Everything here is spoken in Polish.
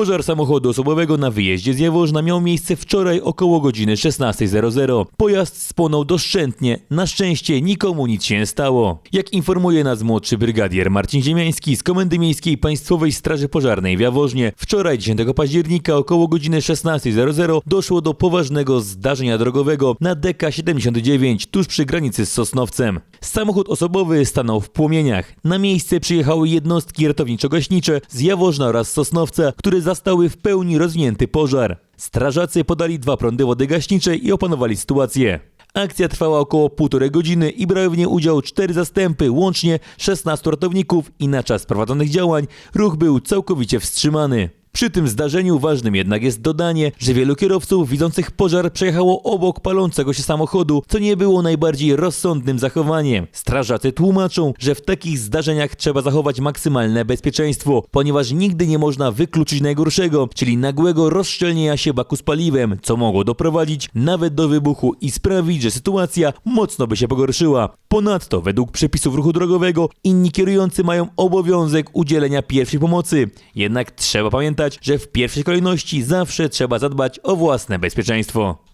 Pożar samochodu osobowego na wyjeździe z Jaworzna miał miejsce wczoraj około godziny 16.00. Pojazd spłonął doszczętnie. Na szczęście nikomu nic się nie stało. Jak informuje nas młodszy brygadier Marcin Ziemiański z Komendy Miejskiej Państwowej Straży Pożarnej w Jaworznie, wczoraj 10 października około godziny 16.00 doszło do poważnego zdarzenia drogowego na DK79 tuż przy granicy z Sosnowcem. Samochód osobowy stanął w płomieniach. Na miejsce przyjechały jednostki ratowniczo-gaśnicze z Jaworzna oraz Sosnowca, które zastały w pełni rozwinięty pożar. Strażacy podali dwa prądy wody gaśniczej i opanowali sytuację. Akcja trwała około półtorej godziny i brały w niej udział cztery zastępy, łącznie 16 ratowników i na czas prowadzonych działań ruch był całkowicie wstrzymany. Przy tym zdarzeniu ważnym jednak jest dodanie, że wielu kierowców widzących pożar przejechało obok palącego się samochodu, co nie było najbardziej rozsądnym zachowaniem. Strażacy tłumaczą, że w takich zdarzeniach trzeba zachować maksymalne bezpieczeństwo, ponieważ nigdy nie można wykluczyć najgorszego, czyli nagłego rozszczelnienia się baku z paliwem, co mogło doprowadzić nawet do wybuchu i sprawić, że sytuacja mocno by się pogorszyła. Ponadto, według przepisów ruchu drogowego, inni kierujący mają obowiązek udzielenia pierwszej pomocy. Jednak trzeba pamiętać, że w pierwszej kolejności zawsze trzeba zadbać o własne bezpieczeństwo.